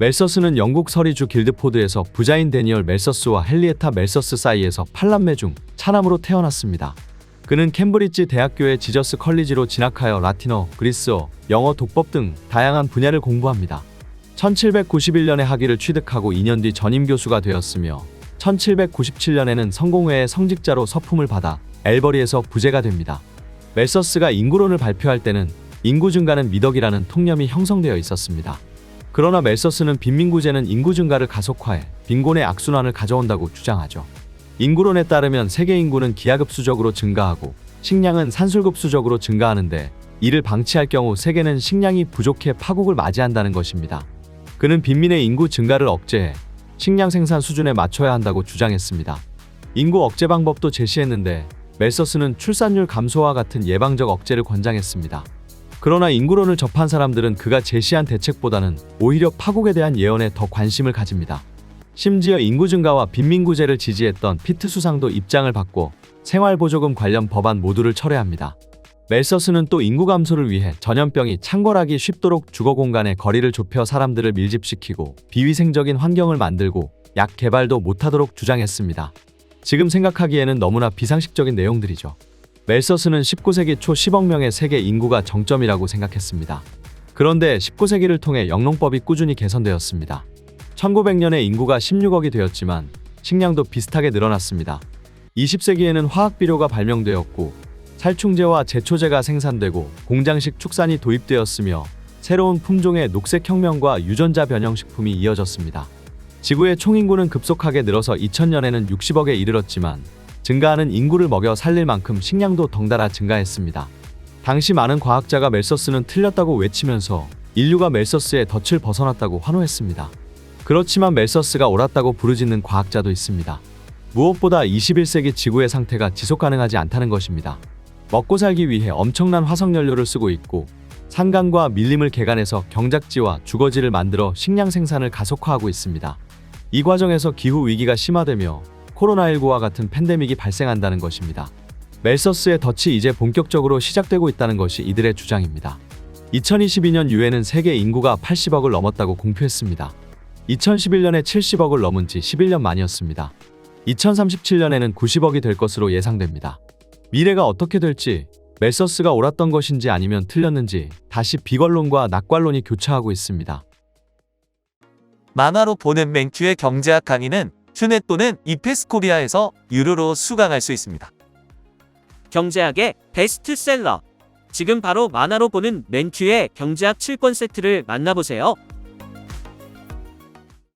멜서스는 영국 서리주 길드포드에서 부자인 데니얼 멜서스와 헨리에타 멜서스 사이에서 팔남매 중 차남으로 태어났습니다. 그는 캠브리지 대학교의 지저스 컬리지로 진학하여 라틴어, 그리스어, 영어 독법 등 다양한 분야를 공부합니다. 1791년에 학위를 취득하고 2년 뒤 전임 교수가 되었으며 1797년에는 성공회의 성직자로 서품을 받아 엘버리에서 부제가 됩니다. 멜서스가 인구론을 발표할 때는 인구 증가는 미덕이라는 통념이 형성되어 있었습니다. 그러나 멜서스는 빈민구제는 인구 증가를 가속화해 빈곤의 악순환을 가져온다고 주장하죠. 인구론에 따르면 세계 인구는 기하급수적으로 증가하고 식량은 산술급수적으로 증가하는데 이를 방치할 경우 세계는 식량이 부족해 파국을 맞이한다는 것입니다. 그는 빈민의 인구 증가를 억제해 식량 생산 수준에 맞춰야 한다고 주장했습니다. 인구 억제 방법도 제시했는데 멜서스는 출산율 감소와 같은 예방적 억제를 권장했습니다. 그러나 인구론을 접한 사람들은 그가 제시한 대책보다는 오히려 파국에 대한 예언에 더 관심을 가집니다. 심지어 인구 증가와 빈민구제를 지지했던 피트 수상도 입장을 바꿔 생활보조금 관련 법안 모두를 철회합니다. 멜서스는 또 인구 감소를 위해 전염병이 창궐하기 쉽도록 주거 공간의 거리를 좁혀 사람들을 밀집시키고 비위생적인 환경을 만들고 약 개발도 못하도록 주장했습니다. 지금 생각하기에는 너무나 비상식적인 내용들이죠. 멜서스는 19세기 초 10억 명의 세계 인구가 정점이라고 생각했습니다. 그런데 19세기를 통해 영농법이 꾸준히 개선되었습니다. 1900년에 인구가 16억이 되었지만 식량도 비슷하게 늘어났습니다. 20세기에는 화학 비료가 발명되었고 살충제와 제초제가 생산되고 공장식 축산이 도입되었으며 새로운 품종의 녹색 혁명과 유전자 변형 식품이 이어졌습니다. 지구의 총인구는 급속하게 늘어서 2000년에는 60억에 이르렀지만 증가하는 인구를 먹여 살릴 만큼 식량도 덩달아 증가했습니다. 당시 많은 과학자가 멜서스는 틀렸다고 외치면서 인류가 멜서스의 덫을 벗어났다고 환호했습니다. 그렇지만 멜서스가 옳았다고 부르짖는 과학자도 있습니다. 무엇보다 21세기 지구의 상태가 지속 가능하지 않다는 것입니다. 먹고 살기 위해 엄청난 화석연료를 쓰고 있고 산간과 밀림을 개간해서 경작지와 주거지를 만들어 식량 생산을 가속화하고 있습니다. 이 과정에서 기후 위기가 심화되며 코로나19와 같은 팬데믹이 발생한다는 것입니다. 멜서스의 덫이 이제 본격적으로 시작되고 있다는 것이 이들의 주장입니다. 2022년 유엔은 세계 인구가 80억을 넘었다고 공표했습니다. 2011년에 70억을 넘은 지 11년 만이었습니다. 2037년에는 90억이 될 것으로 예상됩니다. 미래가 어떻게 될지 멜서스가 옳았던 것인지 아니면 틀렸는지 다시 비관론과 낙관론이 교차하고 있습니다. 만화로 보는 맹큐의 경제학 강의는 튜넷 또는 이페스코리아에서 유료로 수강할 수 있습니다. 경제학의 베스트셀러. 지금 바로 만화로 보는 맨큐의 경제학 7권 세트를 만나보세요.